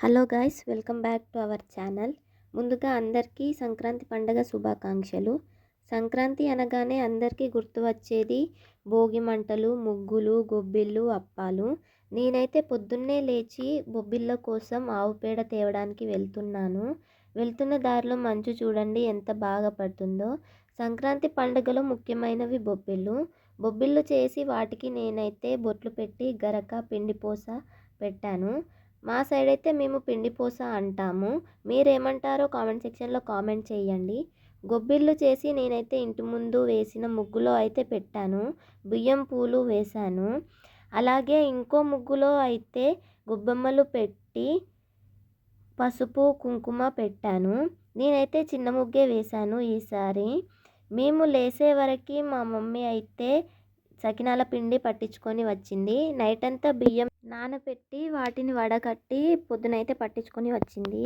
Hello guys welcome back to our channel. ముందుగా అందరికీ సంక్రాంతి పండగ శుభాకాంక్షలు. సంక్రాంతి అనగానే అందరికీ గుర్తు వచ్చేది భోగి మంటలు ముగ్గులు గొబ్బిళ్ళు అప్పాలు. నేనైతే పొద్దున్నే లేచి బొబ్బిళ్ళ కోసం ఆవు పేడ తేవడానికి వెళ్తున్నాను. వెళ్తున్న దారిలో మంచు చూడండి ఎంత బాగా పడుతుందో. సంక్రాంతి పండుగలో ముఖ్యమైనవి బొబ్బిళ్ళు. బొబ్బిళ్ళు చేసి వాటికి నేనైతే బొట్లు పెట్టి గరక పిండిపోస పెట్టాను. మా సైడ్ అయితే మేము పిండి పూస అంటాము. మీరేమంటారో కామెంట్ సెక్షన్లో కామెంట్ చేయండి. గొబ్బిళ్ళు చేసి నేనైతే ఇంటి ముందు వేసిన ముగ్గులో అయితే పెట్టాను. బియ్యం పూలు వేశాను. అలాగే ఇంకో ముగ్గులో అయితే గొబ్బెమ్మలు పెట్టి పసుపు కుంకుమ పెట్టాను. నేనైతే చిన్న ముగ్గే వేశాను ఈసారి. మేము లేసే వరకు మా మమ్మీ అయితే సకినాల పిండి పట్టించుకొని వచ్చింది. నైట్ అంతా బియ్యం నానబెట్టి వాటిని వడకట్టి పొద్దునైతే పట్టించుకొని వచ్చింది.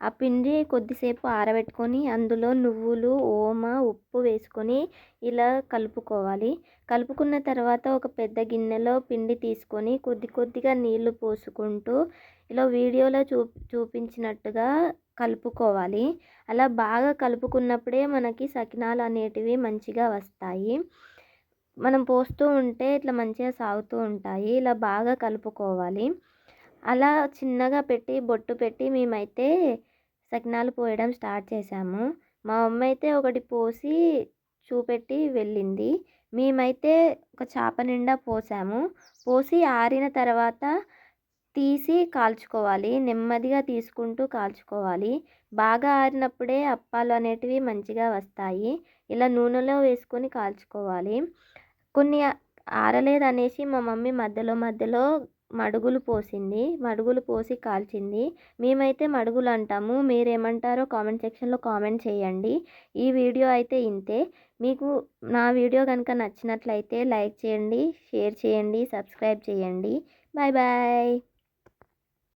ఆ పిండి కొద్దిసేపు ఆరబెట్టుకొని అందులో నువ్వులు ఓమ ఉప్పు వేసుకొని ఇలా కలుపుకోవాలి. కలుపుకున్న తర్వాత ఒక పెద్ద గిన్నెలో పిండి తీసుకొని కొద్ది కొద్దిగా నీళ్ళు పోసుకుంటూ ఇలా వీడియోలో చూ చూపించినట్టుగా కలుపుకోవాలి. అలా బాగా కలుపుకున్నప్పుడే మనకి సకినాలు అనేటివి మంచిగా వస్తాయి. మనం పోస్తూ ఉంటే ఇట్లా మంచిగా సాగుతూ ఉంటాయి. ఇలా బాగా కలుపుకోవాలి. అలా చిన్నగా పెట్టి బొట్టు పెట్టి మేమైతే సకినాలు పోయడం స్టార్ట్ చేసాము మా అమ్మ అయితే ఒకటి పోసి చూపెట్టి వెళ్ళింది. మేమైతే ఒక చేప నిండా పోసాము. పోసి ఆరిన తర్వాత తీసి కాల్చుకోవాలి. నెమ్మదిగా తీసుకుంటూ కాల్చుకోవాలి. బాగా ఆరినప్పుడే అప్పాలు అనేటివి మంచిగా వస్తాయి. ఇలా నూనెలో వేసుకొని కాల్చుకోవాలి. కొన్ని ఆరలేదు అనేసి మా మమ్మీ మధ్యలో మధ్యలో మడుగులు పోసింది. మడుగులు పోసి కాల్చింది. మేమైతే మడుగులు అంటాము. మీరేమంటారో కామెంట్ సెక్షన్లో కామెంట్ చేయండి. ఈ వీడియో అయితే ఇంతే. మీకు నా వీడియో కనుక నచ్చినట్లయితే లైక్ చేయండి షేర్ చేయండి సబ్స్క్రైబ్ చేయండి. Bye bye